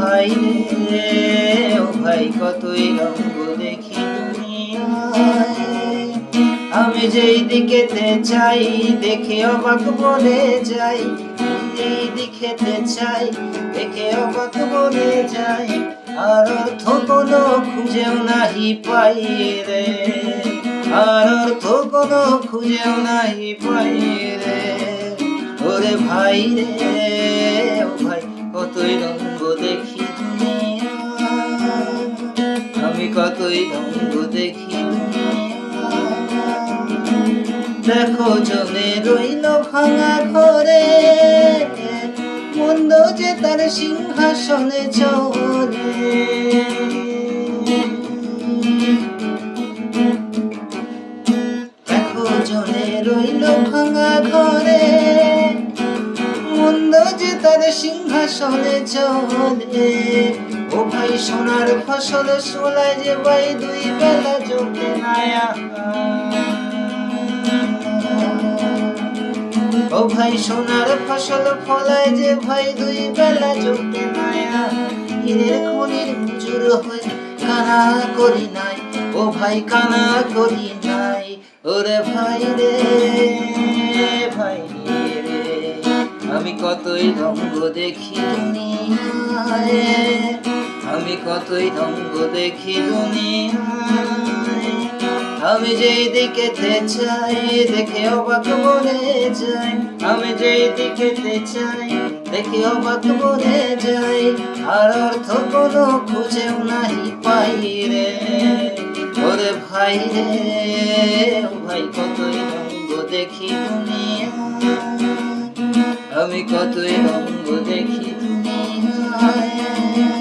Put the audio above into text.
ভাই দেখি আমি যেই দিকেতে চাই, দেখে অবাক বলে যাই যেই দিকেতে চাই, দেখে অবাক বলে যাই আর অর্থ কোনো খুঁজেও নাহি পাই রে। আর অর্থ কোনো খুঁজেও নাহি পাই রে। ভাই রে ভাই কতই রঙ্গ দেখি আমি কতই রঙ্গ দেখি দেখো জমে রইল ভাঙা ঘরে, মন্দ যে তার সিংহাসনে চলে। দেখো জমে রইল ভাঙা ঘরে মন্দ যে তার সিংহাসনে চলে। ও ভাই সোনার ফসল সোলায় যে ভাই দুই বেলা জোটে নায়া ও ভাই সোনার ফসল ফলায় যে ভাই দুই বেলা জোটে নায়া হীরের খনির মজুর হয়ে কানা করি নাই। ও ভাই কানা করি নাই। ওরে ভাই রে, ভাই আমি কতই রঙ্গ দেখি দুনিয়ায় আমি কতই রঙ্গ দেখি দুনিয়ায় আমি যেই দিকেতে চাই, দেখে অবাক বলে যাই। আমি যেই দিকেতে চাই, দেখে অবাক বলে যাই। আর অর্থ কোনো খুঁজেও নাহি পাই রে। ওরে ভাই রে ভাই, কতই রঙ্গ দেখি দুনিয়া আমি কতই রঙ্গ দেখি দুনিয়ায়